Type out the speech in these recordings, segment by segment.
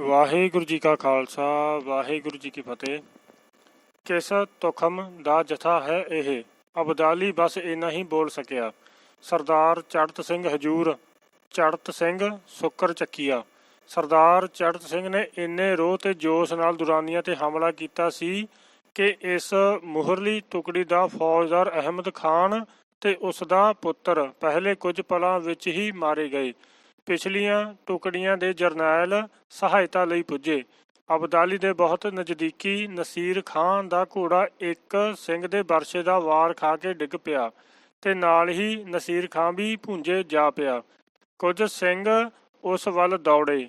ਵਾਹਿਗੁਰੂ ਜੀ ਕਾ ਖਾਲਸਾ, ਵਾਹਿਗੁਰੂ ਜੀ ਕੀ ਫਤਿਹ। ਕਿਸ ਤੁਖਮ ਦਾ ਜਥਾ ਹੈ ਇਹ? ਅਬਦਾਲੀ ਬਸ ਇੰਨਾ ਹੀ ਬੋਲ ਸਕਿਆ। ਸਰਦਾਰ ਚੜਤ ਸਿੰਘ ਹਜੂਰ, ਚੜਤ ਸਿੰਘ ਸੁੱਕਰ ਚੱਕੀਆ। ਸਰਦਾਰ ਚੜਤ ਸਿੰਘ ਨੇ ਇੰਨੇ ਰੋਹ ਤੇ ਜੋਸ਼ ਨਾਲ ਦੁਰਾਨੀਆਂ ਤੇ ਹਮਲਾ ਕੀਤਾ ਸੀ ਕਿ ਇਸ ਮੁਹਰਲੀ ਟੁਕੜੀ ਦਾ ਫੌਜਦਾਰ ਅਹਿਮਦ ਖਾਨ ਤੇ ਉਸ ਦਾ ਪੁੱਤਰ ਪਹਿਲੇ ਕੁਝ ਪਲਾਂ ਵਿੱਚ ਹੀ ਮਾਰੇ ਗਏ। ਪਿਛਲੀਆਂ ਟੁਕੜੀਆਂ ਦੇ ਜਰਨੈਲ ਸਹਾਇਤਾ ਲਈ ਪੁੱਜੇ। ਅਬਦਾਲੀ ਦੇ ਬਹੁਤ ਨਜ਼ਦੀਕੀ ਨਸੀਰ ਖਾਨ ਦਾ ਘੋੜਾ ਇੱਕ ਸਿੰਘ ਦੇ ਵਰਸ਼ੇ ਦਾ ਵਾਰ ਖਾ ਕੇ ਡਿੱਗ ਪਿਆ ਤੇ ਨਾਲ ਹੀ ਨਸੀਰ ਖਾਨ ਵੀ ਭੁੰਜੇ ਜਾ ਪਿਆ। ਕੁਝ ਸਿੰਘ ਉਸ ਵੱਲ ਦੌੜੇ।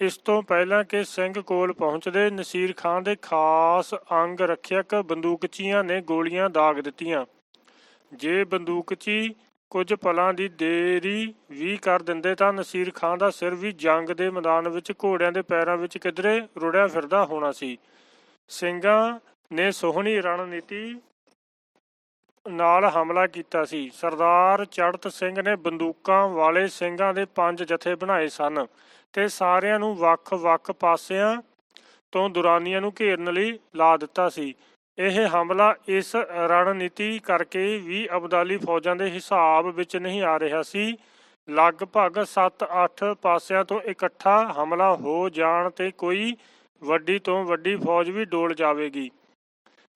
ਇਸ ਤੋਂ ਪਹਿਲਾਂ ਕਿ ਸਿੰਘ ਕੋਲ ਪਹੁੰਚਦੇ, ਨਸੀਰ ਖਾਨ ਦੇ ਖਾਸ ਅੰਗ ਰੱਖਿਅਕ ਬੰਦੂਕਚੀਆਂ ਨੇ ਗੋਲੀਆਂ ਦਾਗ ਦਿੱਤੀਆਂ। ਜੇ ਬੰਦੂਕਚੀ ਕੁਝ ਪਲਾਂ ਦੀ ਦੇਰੀ ਵੀ ਕਰ ਦਿੰਦੇ ਤਾਂ ਨਸੀਰ ਖਾਨ ਦਾ ਸਿਰ ਵੀ ਜੰਗ ਦੇ ਮੈਦਾਨ ਵਿੱਚ ਘੋੜਿਆਂ ਦੇ ਪੈਰਾਂ ਵਿੱਚ ਕਿਧਰੇ ਰੁੜਿਆ ਫਿਰਦਾ ਹੋਣਾ ਸੀ। ਸਿੰਘਾਂ ਨੇ ਸੋਹਣੀ ਰਣਨੀਤੀ ਨਾਲ ਹਮਲਾ ਕੀਤਾ ਸੀ। ਸਰਦਾਰ ਚੜਤ ਸਿੰਘ ਨੇ ਬੰਦੂਕਾਂ ਵਾਲੇ ਸਿੰਘਾਂ ਦੇ ਪੰਜ ਜਥੇ ਬਣਾਏ ਸਨ ਤੇ ਸਾਰਿਆਂ ਨੂੰ ਵੱਖ-ਵੱਖ ਪਾਸਿਆਂ ਤੋਂ ਦੁਰਾਨੀਆਂ ਨੂੰ ਘੇਰਨ ਲਈ ਲਾ ਦਿੱਤਾ ਸੀ। ਇਹ ਹਮਲਾ ਇਸ ਰਣਨੀਤੀ ਕਰਕੇ ਵੀ ਅਬਦਾਲੀ ਫੌਜਾਂ ਦੇ ਹਿਸਾਬ ਵਿੱਚ ਨਹੀਂ ਆ ਰਿਹਾ ਸੀ। ਲਗਭਗ 7-8 ਪਾਸਿਆਂ ਤੋਂ ਇਕੱਠਾ ਹਮਲਾ ਹੋ ਜਾਣ ਤੇ ਕੋਈ ਵੱਡੀ ਤੋਂ ਵੱਡੀ ਫੌਜ ਵੀ ਡੋਲ ਜਾਵੇਗੀ।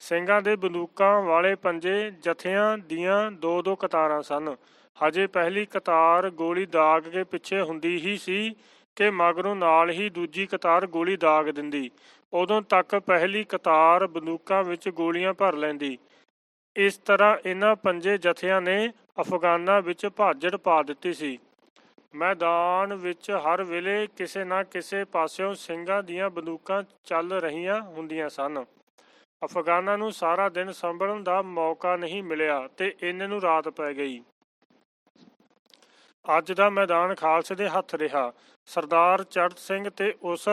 ਸਿੰਘਾਂ ਦੇ ਬੰਦੂਕਾਂ ਵਾਲੇ ਪੰਜੇ ਜਥਿਆਂ ਦੀਆਂ ਦੋ ਦੋ ਕਤਾਰਾਂ ਸਨ। ਹਜੇ ਪਹਿਲੀ ਕਤਾਰ ਗੋਲੀ ਦਾਗ ਕੇ ਪਿੱਛੇ ਹੁੰਦੀ ਹੀ ਸੀ ਕਿ ਮਗਰੋਂ ਨਾਲ ਹੀ ਦੂਜੀ ਕਤਾਰ ਗੋਲੀ ਦਾਗ ਦਿੰਦੀ। ਉਦੋਂ ਤੱਕ ਪਹਿਲੀ ਕਤਾਰ ਬੰਦੂਕਾਂ ਵਿੱਚ ਗੋਲੀਆਂ ਭਰ ਲੈਂਦੀ। ਇਸ ਤਰ੍ਹਾਂ ਇਹਨਾਂ ਪੰਜੇ ਜਥਿਆਂ ਨੇ ਅਫਗਾਨਾਂ ਵਿੱਚ ਭਾਜੜ ਪਾ ਦਿੱਤੀ ਸੀ। ਮੈਦਾਨ ਵਿੱਚ ਹਰ ਵੇਲੇ ਕਿਸੇ ਨਾ ਕਿਸੇ ਪਾਸਿਓਂ ਸਿੰਘਾਂ ਦੀਆਂ ਬੰਦੂਕਾਂ ਚੱਲ ਰਹੀਆਂ ਹੁੰਦੀਆਂ ਸਨ। ਅਫਗਾਨਾਂ ਨੂੰ ਸਾਰਾ ਦਿਨ ਸੰਭਲਣ ਦਾ ਮੌਕਾ ਨਹੀਂ ਮਿਲਿਆ ਤੇ ਇਹਨਾਂ ਨੂੰ ਰਾਤ ਪੈ ਗਈ। ਅੱਜ ਦਾ ਮੈਦਾਨ ਖਾਲਸੇ ਦੇ ਹੱਥ ਰਿਹਾ। ਸਰਦਾਰ ਚੜਤ ਸਿੰਘ ਤੇ ਉਸ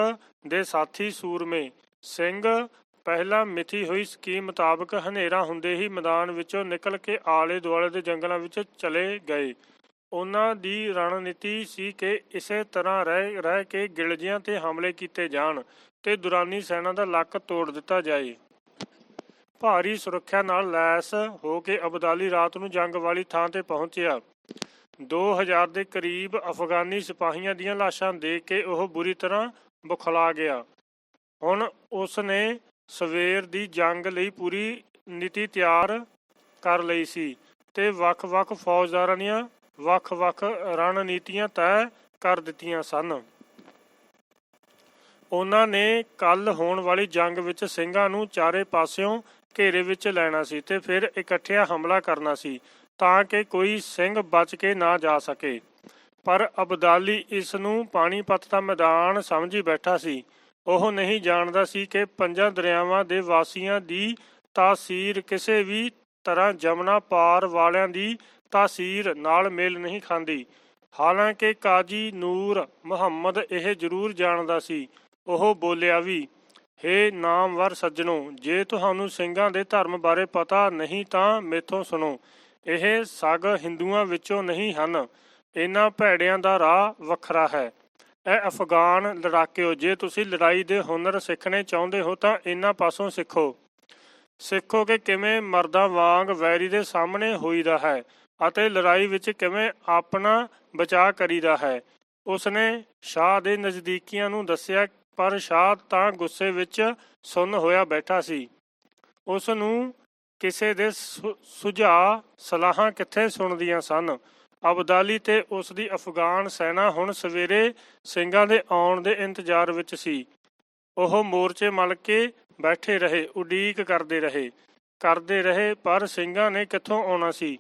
ਦੇ ਸਾਥੀ ਸੂਰਮੇ ਸਿੰਘ ਪਹਿਲਾਂ ਮਿਥੀ ਹੋਈ ਸਕੀਮ ਮੁਤਾਬਕ ਹਨੇਰਾ ਹੁੰਦੇ ਹੀ ਮੈਦਾਨ ਵਿੱਚੋਂ ਨਿਕਲ ਕੇ ਆਲੇ ਦੁਆਲੇ ਦੇ ਜੰਗਲਾਂ ਵਿੱਚ ਚਲੇ ਗਏ। ਉਹਨਾਂ ਦੀ ਰਣਨੀਤੀ ਸੀ ਕਿ ਇਸੇ ਤਰ੍ਹਾਂ ਰਹਿ ਰਹਿ ਕੇ ਗਿਲਜੀਆਂ ਤੇ ਹਮਲੇ ਕੀਤੇ ਜਾਣ ਤੇ ਦੁਰਾਨੀ ਸੈਨਾ ਦਾ ਲੱਕ ਤੋੜ ਦਿੱਤਾ ਜਾਏ। ਭਾਰੀ ਸੁਰੱਖਿਆ ਨਾਲ ਲੈਸ ਹੋ ਕੇ ਅਬਦਾਲੀ ਰਾਤ ਨੂੰ ਜੰਗ ਵਾਲੀ ਥਾਂ ਤੇ ਪਹੁੰਚਿਆ। 2000 ਦੇ ਕਰੀਬ ਅਫਗਾਨੀ ਸਿਪਾਹੀਆਂ ਦੀਆਂ ਲਾਸ਼ਾਂ ਦੇਖ ਕੇ ਉਹ ਬੁਰੀ ਤਰ੍ਹਾਂ ਬੁਖਲਾ ਗਿਆ। ਹੁਣ ਉਸ ਨੇ ਸਵੇਰ ਦੀ ਜੰਗ ਲਈ ਪੂਰੀ ਨੀਤੀ ਤਿਆਰ ਕਰ ਲਈ ਸੀ ਤੇ ਵੱਖ-ਵੱਖ ਫੌਜਦਾਰਾਂ ਦੀਆਂ ਵੱਖ-ਵੱਖ ਰਣਨੀਤੀਆਂ ਤੈਅ ਕਰ ਦਿੱਤੀਆਂ ਸਨ। ਉਹਨਾਂ ਨੇ ਕੱਲ ਹੋਣ ਵਾਲੀ ਜੰਗ ਵਿੱਚ ਸਿੰਘਾਂ ਨੂੰ ਚਾਰੇ ਪਾਸਿਓਂ ਘੇਰੇ ਵਿੱਚ ਲੈਣਾ ਸੀ ਤੇ ਫਿਰ ਇਕੱਠਿਆਂ ਹਮਲਾ ਕਰਨਾ ਸੀ। ਤਾਂ ਕਿ ਕੋਈ ਸਿੰਘ ਬਚ ਕੇ ਨਾ ਜਾ ਸਕੇ। ਪਰ ਅਬਦਾਲੀ ਇਸ ਨੂੰ ਪਾਣੀਪਤ ਦਾ ਮੈਦਾਨ ਸਮਝੀ ਬੈਠਾ ਸੀ। ਉਹ ਨਹੀਂ ਜਾਣਦਾ ਸੀ ਕਿ ਪੰਜਾਂ ਦਰਿਆਵਾਂ ਦੇ ਵਾਸੀਆਂ ਦੀ ਤਾਸੀਰ ਕਿਸੇ ਵੀ ਤਰ੍ਹਾਂ ਜਮਨਾ ਪਾਰ ਵਾਲਿਆਂ ਦੀ ਤਾਸੀਰ ਨਾਲ ਮੇਲ ਨਹੀਂ ਖਾਂਦੀ। ਹਾਲਾਂਕਿ ਕਾਜੀ ਨੂਰ ਮੁਹੰਮਦ ਇਹ ਜ਼ਰੂਰ ਜਾਣਦਾ ਸੀ। ਉਹ ਬੋਲਿਆ ਵੀ, ਹੇ ਨਾਮਵਰ ਸੱਜਣੋ, ਜੇ ਤੁਹਾਨੂੰ ਸਿੰਘਾਂ ਦੇ ਧਰਮ ਬਾਰੇ ਪਤਾ ਨਹੀਂ ਤਾਂ ਮੇਥੋਂ ਸੁਣੋ। ਇਹ ਸਗ ਹਿੰਦੂਆਂ ਵਿੱਚੋਂ ਨਹੀਂ ਹਨ। ਇਹਨਾਂ ਭੈੜਿਆਂ ਦਾ ਰਾਹ ਵੱਖਰਾ ਹੈ। ਇਹ ਅਫਗਾਨ ਲੜਾਕਿਓ, ਜੇ ਤੁਸੀਂ ਲੜਾਈ ਦੇ ਹੁਨਰ ਸਿੱਖਣੇ ਚਾਹੁੰਦੇ ਹੋ ਤਾਂ ਇਹਨਾਂ ਪਾਸੋਂ ਸਿੱਖੋ। ਸਿੱਖੋ ਕਿ ਕਿਵੇਂ ਮਰਦਾਂ ਵਾਂਗ ਵੈਰੀ ਦੇ ਸਾਹਮਣੇ ਹੋਈਦਾ ਹੈ ਅਤੇ ਲੜਾਈ ਵਿੱਚ ਕਿਵੇਂ ਆਪਣਾ ਬਚਾਅ ਕਰੀਦਾ ਹੈ। ਉਸਨੇ ਸ਼ਾਹ ਦੇ ਨਜ਼ਦੀਕੀਆਂ ਨੂੰ ਦੱਸਿਆ, ਪਰ ਸ਼ਾਹ ਤਾਂ ਗੁੱਸੇ ਵਿੱਚ ਸੁੰਨ ਹੋਇਆ ਬੈਠਾ ਸੀ। ਉਸ ਨੂੰ ਕਿਸੇ ਦੇ ਸੁ- ਸੁਝਾਅ, ਸਲਾਹਾਂ ਕਿੱਥੇ ਸੁਣਦੀਆਂ ਸਨ? ਅਬਦਾਲੀ ਤੇ ਉਸ ਦੀ ਅਫਗਾਨ ਸੈਨਾ ਹੁਣ ਸਵੇਰੇ ਸਿੰਘਾਂ ਦੇ ਆਉਣ ਦੇ ਇੰਤਜ਼ਾਰ ਵਿੱਚ ਸੀ। ਉਹ ਮੋਰਚੇ ਮਲ ਕੇ ਬੈਠੇ ਰਹੇ, ਉਡੀਕ ਕਰਦੇ ਰਹੇ ਕਰਦੇ ਰਹੇ, ਪਰ ਸਿੰਘਾਂ ਨੇ ਕਿੱਥੋਂ ਆਉਣਾ ਸੀ?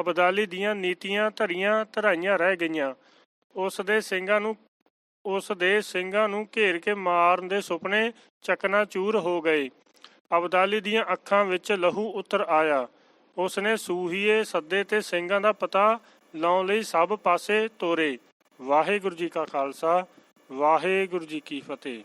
ਅਬਦਾਲੀ ਦੀਆਂ ਨੀਤੀਆਂ ਧਰੀਆਂ ਧਰਾਈਆਂ ਰਹਿ ਗਈਆਂ। ਉਸ ਦੇ ਸਿੰਘਾਂ ਨੂੰ, ਉਸ ਦੇ ਸਿੰਘਾਂ ਨੂੰ ਘੇਰ ਕੇ ਮਾਰਨ ਦੇ ਸੁਪਨੇ ਚਕਨਾਚੂਰ ਹੋ ਗਏ। ਅਬਦਾਲੀ ਦੀਆਂ ਅੱਖਾਂ ਵਿੱਚ ਲਹੂ ਉਤਰ ਆਇਆ। ਉਸਨੇ ਸੂਹੀਏ ਸੱਦੇ ਤੇ ਸਿੰਘਾਂ ਦਾ ਪਤਾ ਲਾਉਣ ਲਈ ਸਭ ਪਾਸੇ ਤੋਰੇ। ਵਾਹਿਗੁਰੂ ਜੀ ਕਾ ਖਾਲਸਾ, ਵਾਹਿਗੁਰੂ ਜੀ ਕੀ ਫਤਿਹ।